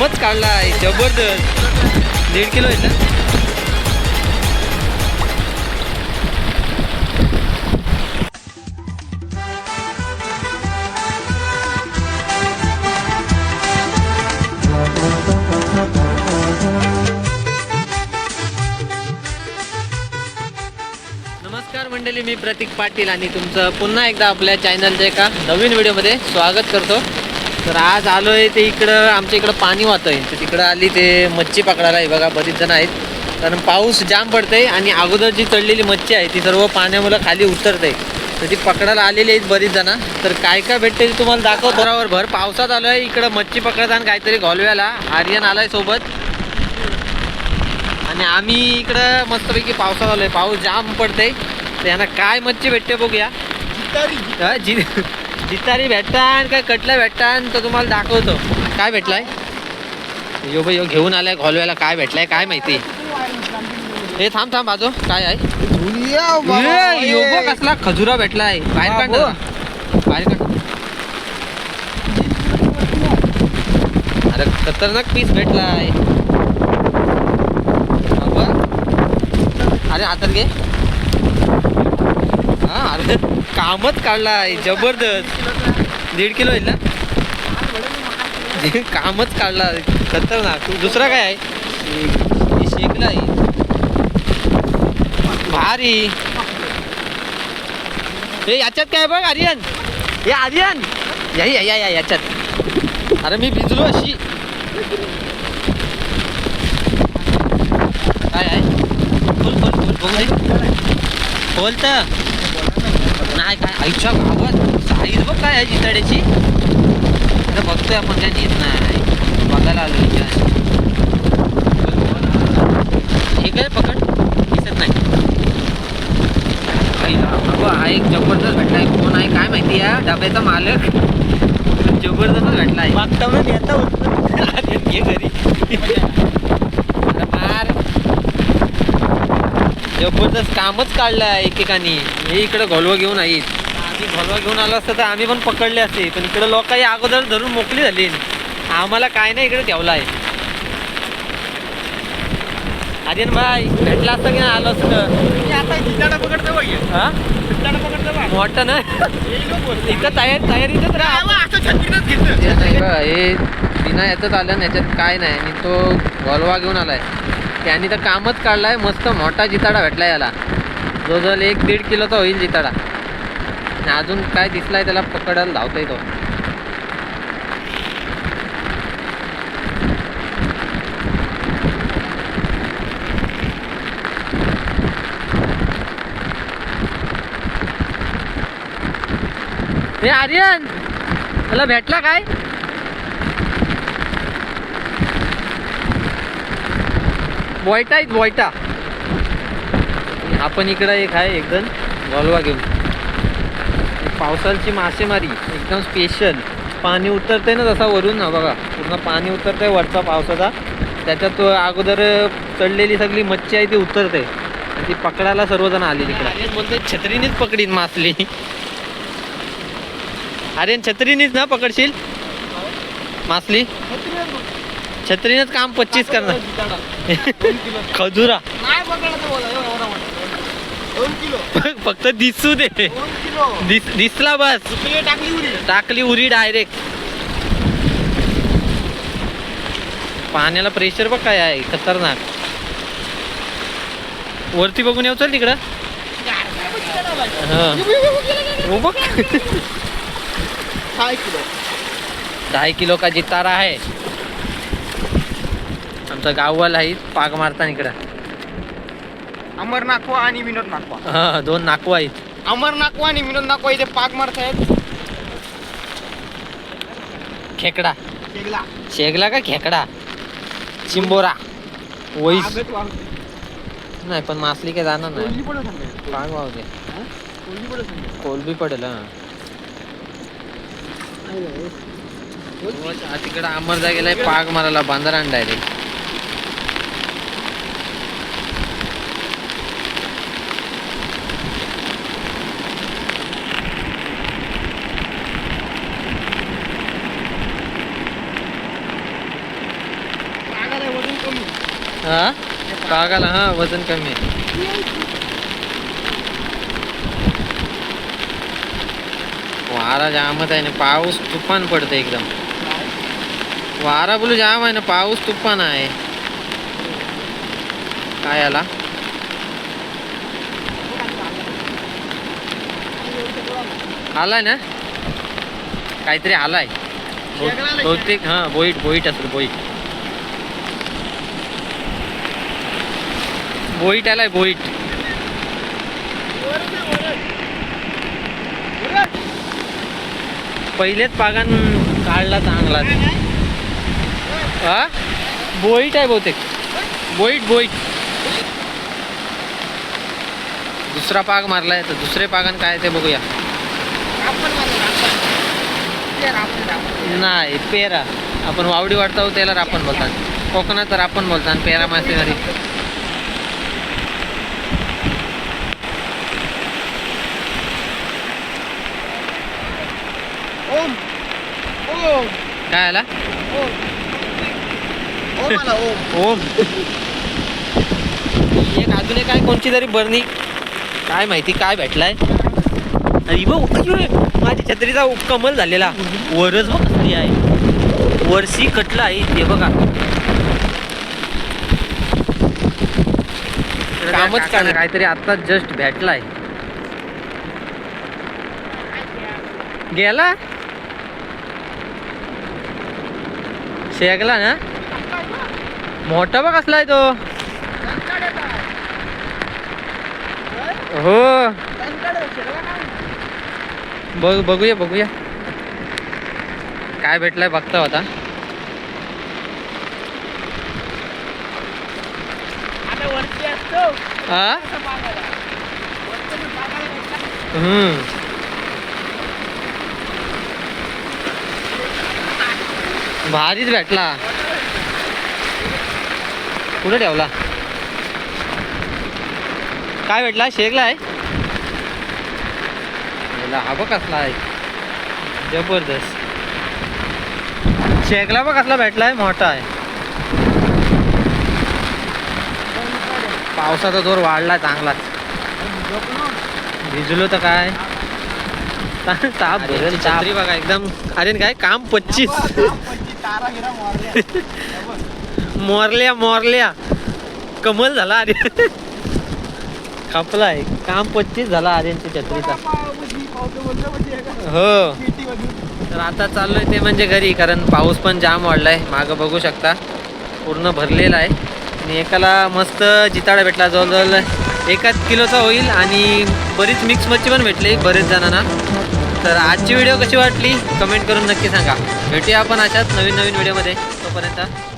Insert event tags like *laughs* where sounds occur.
बस काढला आहे. जबरदस्त. दीड किलो आहे ना? नमस्कार मंडळी मी प्रतीक पाटील आणि तुमचं पुन्हा एकदा आपल्या चॅनलच्या एका नवीन व्हिडिओमध्ये स्वागत करतो. तर आज आलो आहे ते इकडं आमच्या इकडं पाणी वाहतं आहे तर तिकडं आली ते मच्छी पकडायला. आहे बघा बरीच जण आहेत. कारण पाऊस जाम पडतंय आणि अगोदर जी चढलेली मच्छी आहे ती सर्व पाण्यामुळं खाली उतरते तर ती पकडायला आलेली आहेत बरीच जण. तर काय काय भेटते ते तुम्हाला दाखवतो बरोबर भर पावसात आलो आहे इकडं मच्छी पकडताना काहीतरी घोलव्याला आर्यन आलाय सोबत. आणि आम्ही इकडं मस्तपैकी पावसात आलोय. पाऊस जाम पडते तर यांना काय मच्छी भेटते बघूया. जितारी भेटतान काय कटला भेटतान तर तुम्हाला दाखवतो. काय भेटलाय? यो बाई यो घेऊन आलाय घोलव्याला. काय भेटलाय काय माहिती? हे थांब थांब बाजू. काय आहे? यो बघ कसला खजुरा भेटलाय. बाहेर काढ. बाहेर काढ. अरे खतरनाक पीस भेटलाय. अरे हातात घे. अरे कामच काढलाय जबरदस्त. दीड किलो आहे ना? कामच काढला खतरनाक. दुसरा काय आहे? हे शेकला आहे. भारी. हे याच्यात काय बघ आर्यन. हे आर्यन. या या या या याच्यात. अरे मी भिजलो अशी. काय आहे? बोल बोल बोल बोल दे नाही काय? आईच्या गावात साईज बघ काय आहे जिताड्याची? अरे बघतोय आपण काय येत नाही. बघायला आलो हे काय पकड. दिसत नाही. हा एक जबरदस्त भेटलाय कोण आहे काय माहिती या? डब्याचा मालक. जबरदस्त भेटलाय अरे, घे घरी *laughs* *laughs* अरे मार जबरदस्त कामच काढलंय एकेकानी. हे इकडे घोलवं घेऊन आहेत. आम्ही घोलवा घेऊन आलो असतं तर आम्ही पण पकडले असते. पण इकडे लोक काही अगोदर धरून मोकळी झाली. आम्हाला काय नाही इकडे ठेवला आहे आर्यन भाई भेटला असतं की नाही आलो असतं? हा. मोठं ना? इथं तयार तयारीतच राहा. हे बिना याच्यात आलं ना याच्यात काय नाही. आणि तो गोलवा घेऊन आलाय. त्याने तर कामच काढलाय मस्त मोठा जिताडा भेटला याला. जवळजवळ एक दीड किलोचा होईल जिताडा. आणि अजून काय दिसलाय त्याला पकडायला धावतोय तो. हे आर्यन मला भेटला काय? बॉयटा आहेत बॉयटा. आपण इकडं एक आहे एकदम गॉलवा घेऊन. पावसाची मासेमारी एकदम स्पेशल पाणी उतरतंय ना जसा वरून ना बघा. पूर्ण पाणी उतरतंय वरचा पावसाचा. त्याच्यात अगोदर चढलेली सगळी मच्छी आहे ती उतरते. ती पकडायला सर्वजण आली तिकडे. बोलतोय छत्रीनेच पकडीन मासली. अरे छत्रीनेच ना पकडशील? मासली? छत्रीनेच काम पच्चीस करणार. खजुरा. फक्त दिसू दे. दिस दिसला बस. टाकली उरी डायरेक्ट पाण्याला प्रेशर बघ काय आहे खतरनाक. वरती बघून येऊ चल तिकडं. हा. हो बघ. ढाई किलो का जितारा आहे. आमचा गाववाला आहे पाग मारता इकडं. अमर नाकवा आणि विनोद नाकवा हा दोन नाकवा आहेत. अमर नाकवा आणि विनोद नाकवा इथे पाक मारतायत. खेकडा. शेगला शेगला का खेकडा? चिंबोरा. वैस. नाही पण मासली काय जाणार नाही. पाग वाहू दे कोलबी पडेल हा. तिकडं अमरजा गेलाय पाग मारायला बांधारा डायरेक्ट हा? पागाला हा वजन कमी आहे. वारा जामच आहे ना पाऊस तुफान पडतं एकदम. वारा बोलू जाम आहे ना पाऊस तुफान आहे. काय आला? आलाय ना? काहीतरी आलाय. बहु- बहुतेक हा बोईट बोईट असेल बोईट. बोईट आलाय बोईट. पहिलेच पागान काढला चांगला. हा? बोईट आहे बहुतेक. बोईट बोईट. दुसरा पाग मारलाय तर दुसरे पागान काय ते बघूया. नाही पेरा. आपण वावडी वाढतो त्याला रापण बोलतात. कोकणात रापण बोलतात पेरा मासेमारी. ओम ओम काय आला? ओम ओम आला ओम ओम *laughs* एक अजून काय कोणची तरी बरणी काय माहिती काय भेटलाय? अरे बघ माझ्या छत्रीचा कमल झालेला. वरच बघ कसली आहे. वरशी कटला आहे ते बघा. कामच काढ काहीतरी आता जस्ट भेटलाय. गेला? शेगला ना? मोठा बघ कसलाय तो. हो. बघ बघूया बघूया. काय भेटलाय बघता होता हा. हम्म. भारीच भेटला. कुठे ठेवला? काय भेटला? शेकला आहे? हा बघ कसला आहे. जबरदस्त. शेकला बघ कसला भेटलाय मोठा आहे. पावसाचा जोर वाढला चांगलाच भिजलो तर काय? ताप बघा एकदम अरे काय काम पच्चीस. मारल्या. मोरल्या कमल झाला अरे खपलाय काम पच्चीस झाला आर्यनच्या छत्रीचा. आहे? हो. तर आता चाललोय ते म्हणजे घरी कारण पाऊस पण जाम वाढलाय. मागं बघू शकता. पूर्ण भरलेला आहे. आणि एकाला मस्त जिताडा भेटला. जवळजवळ एकाच किलोचा होईल आणि बरीच मिक्स मच्छी पण भेटली बरेच जणांना. तर आजची व्हिडिओ कशी वाटली? कमेंट करून नक्की सांगा. भेटूया आपण अशाच नवीन नवीन व्हिडिओमध्ये तोपर्यंत